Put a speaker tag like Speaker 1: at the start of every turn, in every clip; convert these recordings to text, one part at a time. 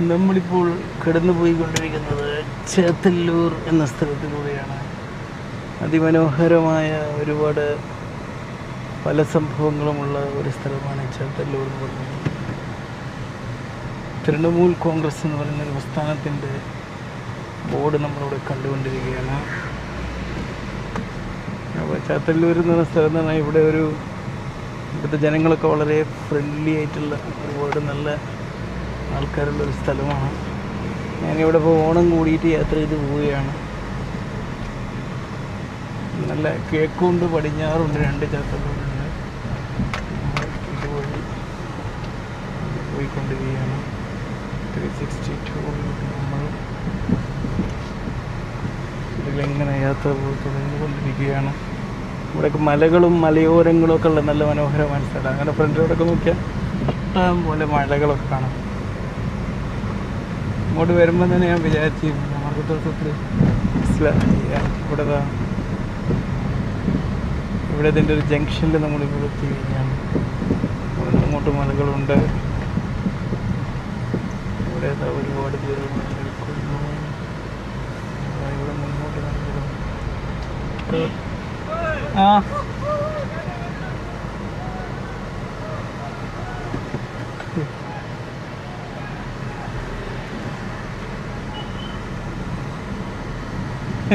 Speaker 1: നമ്മളിപ്പോൾ കടന്നു പോയിക്കൊണ്ടിരിക്കുന്നത് ചേത്തല്ലൂർ എന്ന സ്ഥലത്തിലൂടെയാണ്. അതിമനോഹരമായ ഒരുപാട് പല സംഭവങ്ങളുമുള്ള ഒരു സ്ഥലമാണ് ചേത്തല്ലൂർ എന്ന് പറയുന്നത്. തൃണമൂൽ കോൺഗ്രസ് എന്ന് പറയുന്ന ഒരു പ്രസ്ഥാനത്തിന്റെ ബോർഡ് നമ്മളിവിടെ കണ്ടുകൊണ്ടിരിക്കുകയാണ്. അപ്പോൾ ചാത്തല്ലൂർ എന്ന് പറഞ്ഞ സ്ഥലം തന്നെ ഇവിടെ ഒരു ഇവിടുത്തെ ജനങ്ങളൊക്കെ വളരെ ഫ്രണ്ട്ലി ആയിട്ടുള്ള ഒരുപാട് നല്ല ആൾക്കാരുള്ള ഒരു സ്ഥലമാണ്. ഞാനിവിടെ ഇപ്പോൾ ഓണം കൂടിയിട്ട് യാത്ര ചെയ്ത് പോവുകയാണ്. നല്ല കിഴക്കുണ്ട് പടിഞ്ഞാറുണ്ട് രണ്ട് നമ്മൾ ഇതുവഴി പോയിക്കൊണ്ടിരിക്കുകയാണ്. ത്രീ സിക്സ്റ്റി ടു നമ്മൾ ഇതിലെങ്ങനെ യാത്ര പോയി തുടങ്ങിക്കൊണ്ടിരിക്കുകയാണ്. ഇവിടെയൊക്കെ മലകളും മലയോരങ്ങളും ഒക്കെ ഉള്ള നല്ല മനോഹരമായ സ്ഥലമാണ്. അങ്ങനെ ഫ്രണ്ടിലൂടെയൊക്കെ നോക്കിയാൽ ഇഷ്ടം പോലെ മലകളൊക്കെ കാണാം. ഇങ്ങോട്ട് വരുമ്പോൾ തന്നെ ഞാൻ വിചാരിച്ചിരുന്നു മാർഗത്തോട്ടത്തിൽ ഇവിടെ ദാ ഇവിടെ ഇതിന്റെ ഒരു ജംഗ്ഷനിൽ നമ്മളിപ്പോൾ എത്തി കഴിഞ്ഞാണ് ഇവിടെ അങ്ങോട്ട് മലകളുണ്ട്. ഇവിടെ ഒരുപാട് പേര് ഇവിടെ മുന്നോട്ട് ആ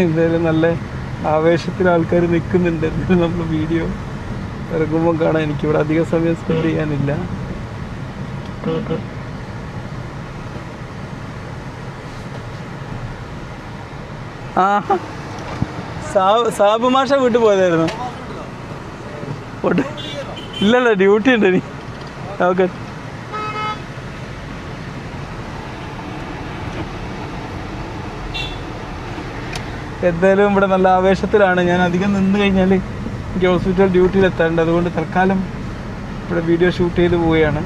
Speaker 1: എന്തായാലും നല്ല ആവേശത്തിൽ ആൾക്കാർ നിൽക്കുന്നുണ്ട്. എന്തായാലും നമ്മൾ വീഡിയോ ഇറങ്ങുമ്പോൾ കാണാൻ എനിക്കിവിടെ അധിക സമയം സ്പെൻഡ് ചെയ്യാനില്ല. ആ സാബ് മാഷ വീട്ടിൽ പോയതായിരുന്നു. ഇല്ലല്ല ഡ്യൂട്ടി ഉണ്ട് ഇനി. ഓക്കെ. എന്തായാലും ഇവിടെ നല്ല ആവേശത്തിലാണ്. ഞാൻ അധികം നിന്ന് കഴിഞ്ഞാൽ എനിക്ക് ഹോസ്പിറ്റൽ ഡ്യൂട്ടിയിൽ അതുകൊണ്ട് തൽക്കാലം ഇവിടെ വീഡിയോ ഷൂട്ട് ചെയ്ത് പോവുകയാണ്.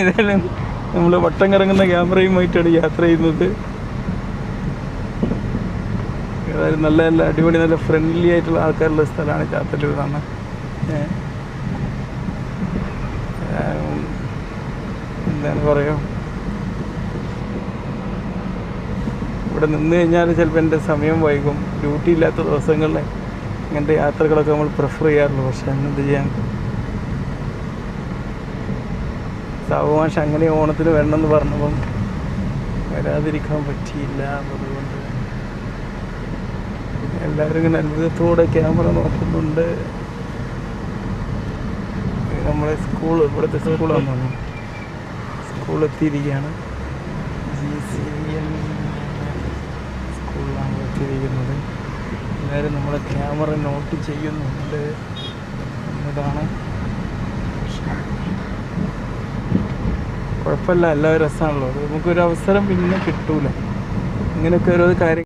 Speaker 1: ഏതായാലും നമ്മൾ വട്ടം കറങ്ങുന്ന ക്യാമറയുമായിട്ടാണ് യാത്ര ചെയ്യുന്നത്. ഏതായാലും നല്ല നല്ല അടിപൊളി നല്ല ഫ്രണ്ട്ലി ആയിട്ടുള്ള ആൾക്കാരുള്ള സ്ഥലമാണ് ചാത്തല്ലൂർ എന്നാണ് എന്താണ് പറയുക ഇവിടെ നിന്ന് കഴിഞ്ഞാൽ ചിലപ്പോൾ എന്റെ സമയം വൈകും. ഡ്യൂട്ടി ഇല്ലാത്ത ദിവസങ്ങളിൽ ഇങ്ങനത്തെ യാത്രകളൊക്കെ നമ്മൾ പ്രിഫർ ചെയ്യാറുള്ളൂ. പക്ഷെ എന്ത് ചെയ്യാൻ? സാവുമാഷ് അങ്ങനെ ഓണത്തിന് വരണമെന്ന് പറഞ്ഞപ്പം വരാതിരിക്കാൻ പറ്റിയില്ല അതുകൊണ്ട് എല്ലാവരും ഇങ്ങനെ അത്ഭുതത്തോടെ ക്യാമറ നോക്കുന്നുണ്ട്. നമ്മളെ സ്കൂൾ ഇവിടുത്തെ സ്കൂളാന്ന് തോന്നുന്നു എല്ലാവരും നമ്മുടെ ക്യാമറ നോട്ട് ചെയ്യുന്നുണ്ട്. എന്നതാണ്. കുഴപ്പമില്ല എല്ലാവരും രസമാണല്ലോ. നമുക്കൊരു അവസരം പിന്നെ കിട്ടൂല. ഇങ്ങനെയൊക്കെ ഓരോ കാര്യം